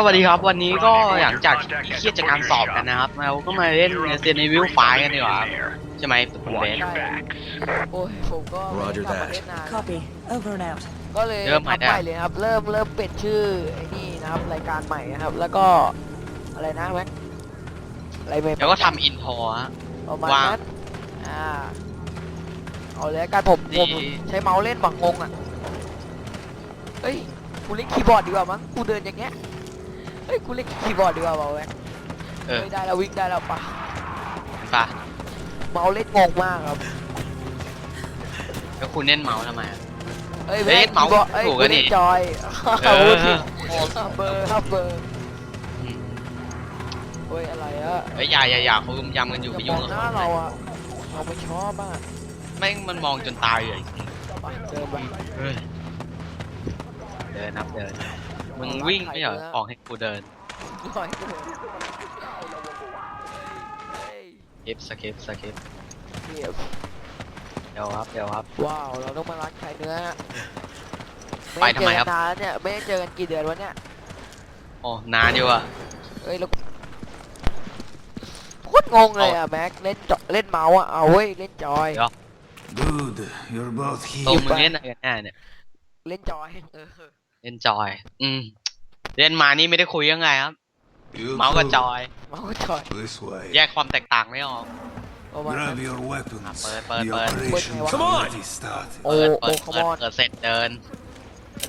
สวัสดีครับ วันนี้ก็หลังจากที่เครียดจากการสอบกันนะครับเราก็มาเล่น Resident Evil 5กันดีกว่าครับใช่ไหมคุณเบสใช่โอ้ยผมก็ไม่ได้ Roger กลับมา that เล่นนาน Copy. Over and out. ก็เลยเริ่มใหม่ทำได้ใหม่เลยครับ เริ่มเริ่มเปลี่ยนชื่อไอ้นี่นะครับ รายการใหม่นะครับ แล้วก็อะไรนะแม็กอะไรใหม่ๆแล้วก็ทำอินโทรฮะ ประมาณวางนั้นอ่าเอาเลยละกันผมนี่ ผมใช้เมาส์เล่นบังงงอะเฮ้ยกูเล่นคีย์บอร์ดดีกว่ามั้งกูเดินอย่างเงี้ย เฮ้ยกูเล่นคีย์บอร์ดดีกว่าเปล่าแม็กเออเฮ้ยได้แล้ววิ่งได้แล้วปะปะเมาส์เล่นงงมากครับแล้วคุณเล่นเมาส์ทำไมอะ เฮ้ยเฮ้ยแม็กเมาส์คีย์บอร์ดเอ้ยถูกกูแล้วเล่นี่นจอยเออพูดผิดเบอร์ครับเบอร์อืมเฮ้ยอะไรอะเฮ้ยอย่าอย่าอย่าเขารุมยำกันอยู่ไปอยุ่ย่างมองกับหน้าเขาเราอะเราไม่ชอบอะแม่งมันมองจนตายเลยไปเดินไปเฮ้ยเดินนับเดิน มึงวิ่งไม่เหรอออกให้กูเดินหน่อยก็เดินเฮ้ยสกิปสกิปสกิปเรียบเดี๋ยวครับเดี๋ยวครับ ว้าว เราต้องมาร้านขายเนื้อไปทำไมครับ ด้เจอกันนานเนี่ย ไม่ได้เจอกันกี่เดือนวะเนี่ยโอ้นานอยู่อะเอ้ยแล้วโคตรงงเลยอะแม็ก เล่นจอเล่นเมาส์อะเอาเว้ย เล่นจอย Good, you're both ตรง here. มึงเล่นอะไรกันแน่เนี่ย เล่นจอย เออ เล่นจอย อืม เล่นมานี่ไม่ได้คุยยังไงครับ You เมาส์กับ two, จอย เมาส์จอย This way. แยกความแตกต่างไม่ออกประมาณนั้น Grab your weapons. Ah, bird, bird, the bird. operation Bird, Come Come on! on. already started. โอ้เปิดโอ้เปิด come เปิด on เปิดเสร็จเดิน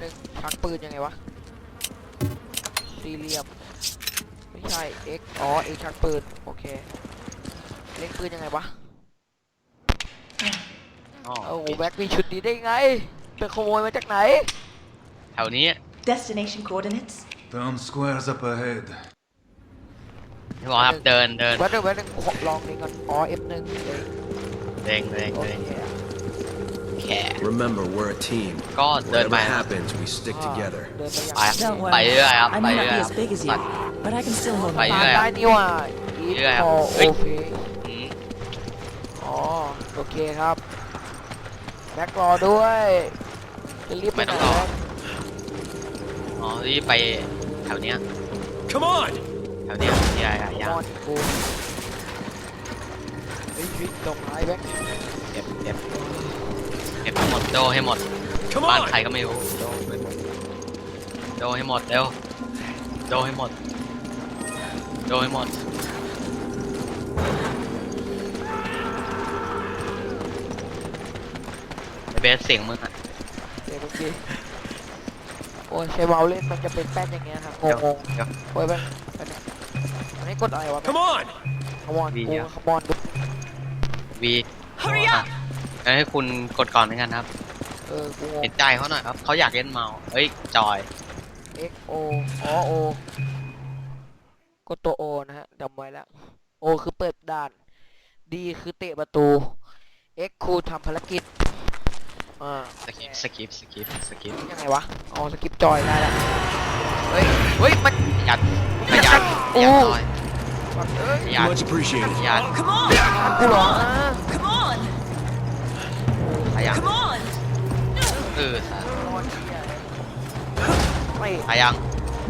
นึงชักปืนยังไงวะสี่เหลี่ยมไม่ใช่ X อ๋อ X ชักปืน โอเค เล่นปืนยังไงวะอ๋อโอ้โหแบ็คมีชุดนี้ได้ไงเป็นขโมยมาจากไหน แถวนี้ Destination coordinates. Town square's up ahead. พี่บอกครับเดินเดินแบ็คหนึ่งแบ็คหนึ่งขอลองนี่ก่อนอ๋อ F หนึ่งเร่งเร่งโอเร่งเคแข Remember, we're a team. ก็เดิน Whatever ไปครับ happens, we stick อ่า together. เดินไปไปอย่าง Don't ไป worry. เรื่อยครับ I ไป may เรื่ not อย be ครับ as big as you, but I can still hold ไป my เรื่อยได้นี่ว่ะอีเรื่อยทครับอเฮ้ยโอเคอืมอ๋อโอเคครับแบ็ครอด้วยจะรีบไปไหนอ๋อ รีบไปแถวเนี้ย Come on! แถวเนี้ยที่อะไรอะมยาอนกูเฮ้ยชีวิตตกท้ายแบ็คเก็บเก็บเก็บให้หมดโดให้หมด Come บ้านใครก็ไม่รู้ โดให้หมดโดให้หมดเร็วโดให้หมดโดให้หมดไอ้เบสเสียงมึงอะเดี๋ยวเมื่อกี้โอ้ยใช้เมาส์เล่นมันจะเป็นแป้นอย่างเงี้ยครับงเดี๋ยวงเดี๋ยว ๆโอ้ยแป๊บแป๊บนึงอันนี้กดอะไรวะ Come on! ขมอนวีกูเดียวขมอนดูวี Hurry up ให้คุณกดก่อนเหมือนกันครับ เออกูงง เห็นใจเขาหน่อยครับ เขาอยากเล่นเมาส์เอ้ย จอย X O อ๋อ O กดตัว O นะฮะจำไว้แล้ว O คือเปิดด่าน D คือเตะประตู X คือทำภารกิจ อ่าสกิปสกิปสกิปสกิปยังไงวะอ๋อสกิปจอยได้แล้วเฮ้ยเฮ้ยมันยัดขยันขยันหน่อยเอ้ยขยัน Much appreciated. ขยัน Come on! มันกูเหรอนะ Come on! ขยัน Come on! เออสารรอดเชี่ยไม่ขยัน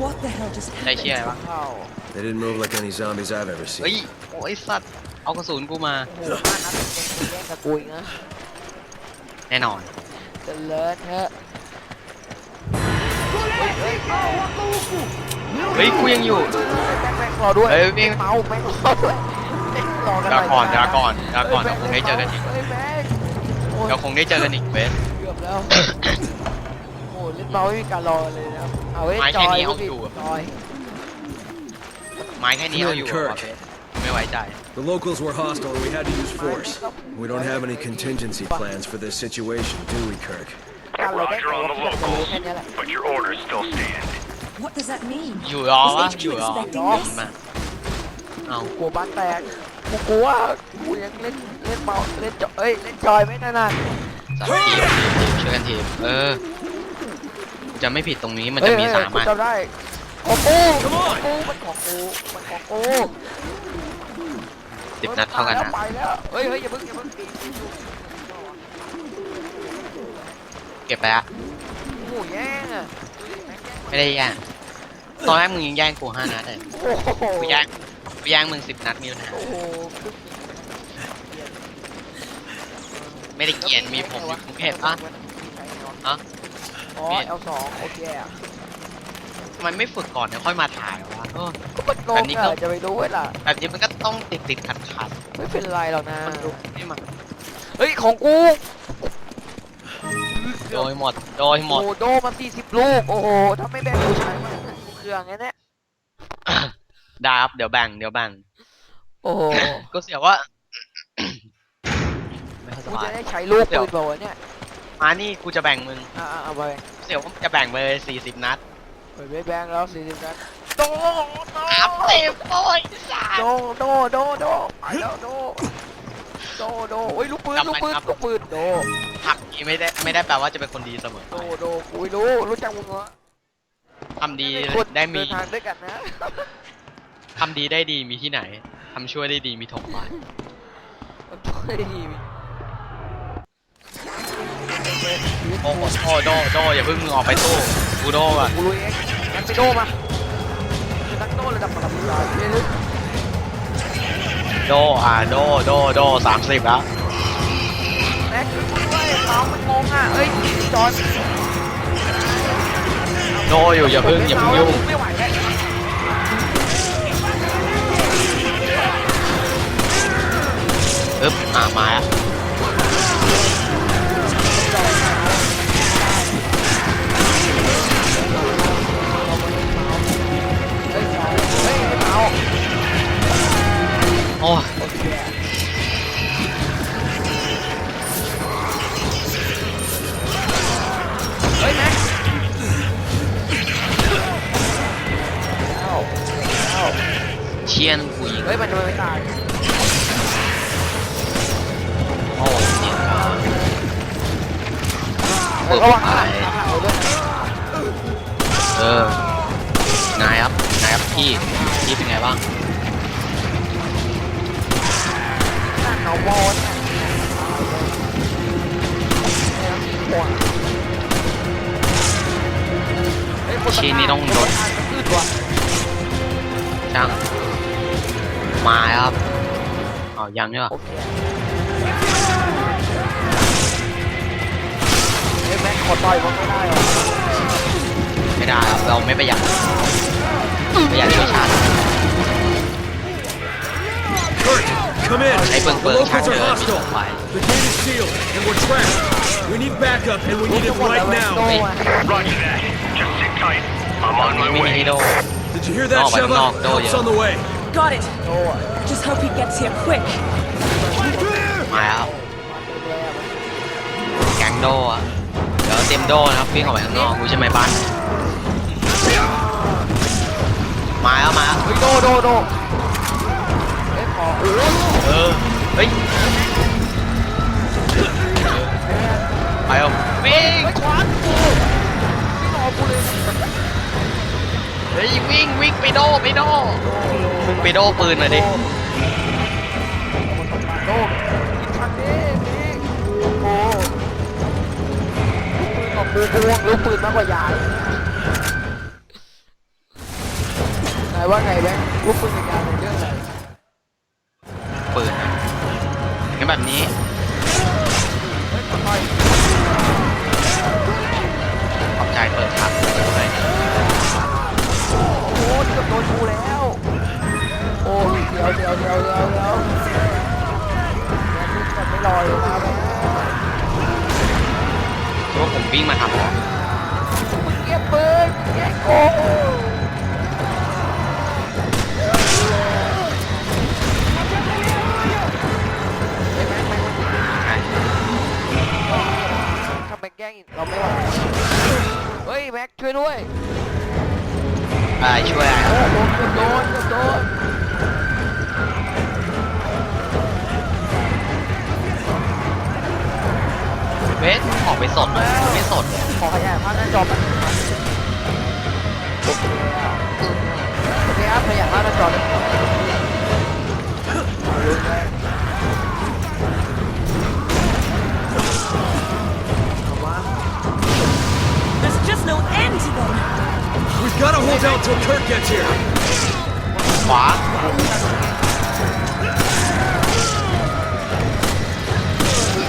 What the hell just ได้ happened? เชี่ยอะไรวะเข้า They didn't move like any zombies I've ever เฮ้ย seen. โอ้ยสัตว์เอากระสุนกูมาโอ้โหห้านัดเป็นคนแย่งกับกูอีกนะ แน่นอนเจะเลิศเถอะเฮ้ยกูยังอยู่แม็กแม็กรอด้วยเฮ้ยวิ่งเมาแม็กรอด้วยแม็กรอกันหเดี๋ยวก่อนหเดี๋ยวก่อนเดี๋ยวก่อนฮ้เดี๋ยวคงได้เจอกันอีกเฮ้ยแม็กโอ้ยเดี๋ยวคงได้เจอกันอีกเบสเกือบแล้ว โอ้เล่นเมาไม่มีการรอเลยนะครับ เอาเล่นไม้จแค่อยนี้เอาลูกอยู่อะจอย ไม้แค่นี้เอาอยู่เหรอวะเบส ไม่ไว้ใจ The locals were hostile and we had to use force. We don't have any contingency plans for this situation, do we, Kirk? การเราได้ Roger on the แต่ว่าอยากจะรู้ locals, แค่นี้แหละ but your orders still stand. What does that mean? อยู่รอ Is วะ HQ อยู่รอ expecting รอ this? มาเอากลัวบ้านแตกกูกลัวกูยังเล่นเล่นเมาเล่นจอยเอ้ยเล่นจอยไม่ถนัดสัตว์ทีมทีมช่วยกันทีมเออจะไม่ผิดตรงนี้มันจะมีเอ้ยสามกูอันจำได้ของกูของกูมันของกูมันของกู สิบนัดเท่ากันนะไปแล้วเฮ้ยเฮ้ยอย่าเพิ่งอย่าเพิ่งตีเก็บไปอะโอ้โหแย่งอะไม่ได้แย่งตอนแรกมึงยังแย่งกูห้านัดเลยโอ้โหกูแย่งกูแย่งมึงสิบนัดมีปัญหาโอ้โหไม่ได้เกลียนมีผมมีผมเห็นปะฮะอ๋อ L สองโอเคอะทำไมไม่ฝึกก่อนเดี๋ยวค่อยมาถ่ายวะเออก็มันลงแบบนี้ก็อะจะไปรู้ไว้ล่ะแบบนี้มันก็ ต้องติดติดขัดขัดไม่เป็นไรหรอกนะ มันดูไม่มาเฮ้ยของกูโดยหมดโดยหมดโอ้โดมาสี่สิบลูก โอ้โหถ้าไม่แบ่งกูใช้มันกูเครื่องไงเนี่ยได้ครับเดี๋ยวแบ่งเดี๋ยวแบ่งโอ้โหก็เสียว่าไม่ค่อยสกูบาจะยได้ใช้ลูกเดี๋ปืยวนเปล่าวะเนี่ยมานี่กูจะแบ่งมึงอ่าเอาไปเสียว่าจะแบ่งไปเลยสี่สิบนัดเฮ้ยไม่แบ่งแล้วสี่สิบนัด โดโดสามสิบโอ้ยสาโดโดโดโดไปแล้วโดโดโดโอ้ยลูกปืนลูกปืนลูกปืนโดหักนี้ไม่ได้ไม่ได้แปลว่าจะเป็นคนดีเสมอโดโดกูไม่รู้รู้จักมึงเหรอทำดีคนได้มีเดินทางด้วยกันนะทำดีได้ดีมีที่ไหนทำช่วยได้ดีมีถกไปเฮ้ยโอ้โหโอ้โดโดอย่าเพิ่งมึงออกไปสู้กูโดอะกูรู้เองงั้นไปโดมา ระดับประดับประดาเลยลึกโดอ่าโดโดโดสามสิบแล้วแม็กช่วยกูด้วยน้องมันงงอะเอ้ยจอนโดอยู่อย่าเพิ่งอย่าเพิ่งยุ่งไม่ไหวแล้วปึ๊บอ่ามาอะเพี่เป็นไงบ้างนั่นเอาบอลชี้นี่ต้องโดนมันอืดว่ะช่างมาครับเอ๋อยังใช่ปะโอเฮ้ยแม็กขอต่อยมันไม่ได้หรอไม่ได้ครับเราไม่ประหยัดประหยัดช่วยชาติ come in. ใช้เปิง The เปิงชา locals ติ are เดินมีต่อ hostile. ไป The gate is sealed, and we're trapped. We need backup, and we need it right โด now. อ่ะ Roger that. Just sit tight. I'm ตอน on นี้ my ไม่มี way. ฮิโด Did you hear No, that, but Sheva? no, no, Help's yeah. on the way. Got it. โดอ่ะ Just hope he gets here quick. มาครับแกงโดอะเดี๋ยวเต็มโดนะครับวิ่งออกไปข้างนอกกูใช่ไหมบ้านมาแล้วมาแล้ว เฮ้ยโดโดโดเฮ้ยข ออ้ยเออ เฮ้ยไปเอาวิ่งเฮ้ยขวานกูไม่รอกูเลยเฮ้ยวิ่งวิ่งไปโดไปโดมึงไปโดปืนมาดิโดทันี้นี่โอ้โหปืนของกูกูลูกปืนมากกว่ายายนายว่าไงแบงค์ลูกปืนในการเป็นเรื่องอะไร ปืนอะงั้นแบบนี้เฮ้ยขอต่อยขอบใจเปิดครับเปิดไปโอ้โหเกือบโดนกูแล้ว โอ้ยเดี๋ยวเดี๋ยวเดี๋ยวเดี๋ยวเดี๋ยวแบงค์มันไม่รอเลยนะแบงค์คิดว่าผมวิ่งมาทำเหรอมึงเก็บปืนแกโก ทำไมแกล้งอีกเราไม่ไหวเฮ้ยแม็กช่วยด้วยอะไรช่วยอะไรโอ้โหเกือบโดนเกือบโดนเวสออกไปสดเลยไม่สดเลยขอขยายภาพหน้าจอแป๊บนึงครับโอเคครับโอเคครับขยายภาพหน้าจอเลยเอาเลย until Kurt gets here. ขวา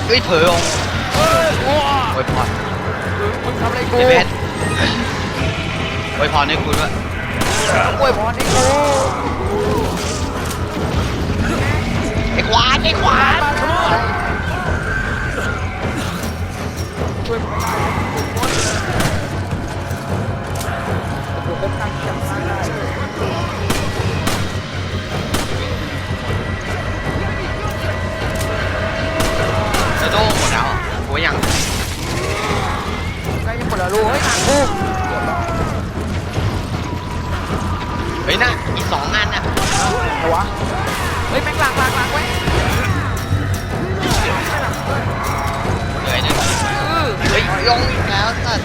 เฮ้ยเผลอองเฮ้ยว้าโอ้ยพรมึงทำอะไรกูไอ้เบสโอ้ยพรให้กูด้วยอวยพรให้กูไอ้ขวานไอ้ขวานช่วยผมได้ผมคงตั้ง แล้วกูยังใกล้จะหมดแล้วลูกเฮ้ยหนังกูเฮ้ยน่ะอีกสองอันน่ะอะไรวะเฮ้ยแม่งหลังหลังหลังไว้เหนื่อยหนึ่งเออเฮ้ยลงอีกแล้วสัตว์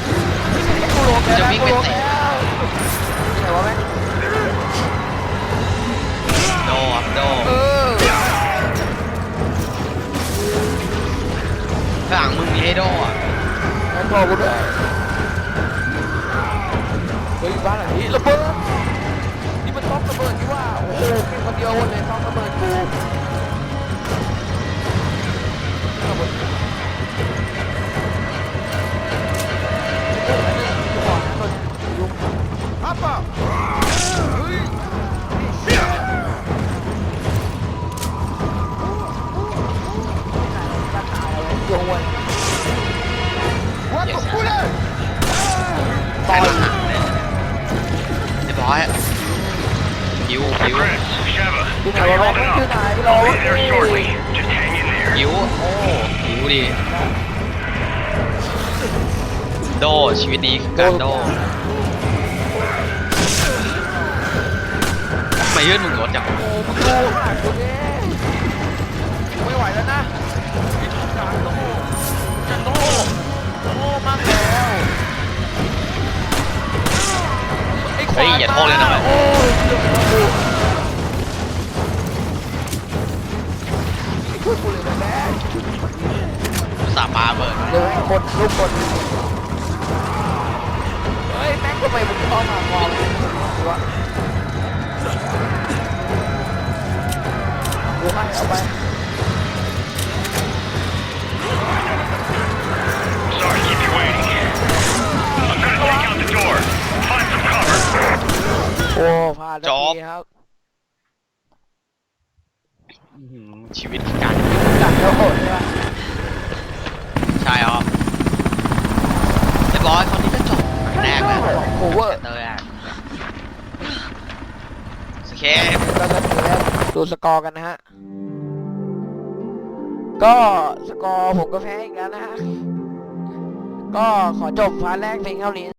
กูลงแล้วจะวิ่งไปเตะไหนวะแม่งโดอะโดเออ ข้างหลังมึงมีให้โดอะแม่งรอกูด้วยเฮ้ยบ้านหลังนี้ระเบิดนี่มันต้องระเบิดที่ว่าโอ้โหเพียงคนเดียวเลยต้องระเบิดกูระเบิดฮับป่ะเฮ้ย การโดทำไมยืดมึงรถจังโอ้มึงดูหนักกูดิไม่ไหวแล้วนะพี่ทำการโตจะโตโตมากแล้วไอ้ควาเฮ้ยอย่าโทษเลยนะโอ้ยเรื่องของกูช่วยกูเลยนะแม่สาปาเบิร์ดเดี๋ยวให้คนลูกคนเฮ้ยแม่งทำไมมึงต้องมามองวะกูให้เอาไป Sorry to keep you waiting. I'm gonna take out the door. Find some cover. โอ้ผ่านนาทีครับอื้อหือชีวิตคือการ จัดแล้วโหดใช่ปะ ใช่เหรอเรียบร้อยคราวนี้ก็จบแรกแล้ว โอเวอร์ เตอร์แรกโอเค แล้วก็ ดูสกอร์กันนะฮะ ก็สกอร์ผมก็แพ้อีกแล้วนะฮะ ก็ขอจบพาแรกเพียงเท่านี้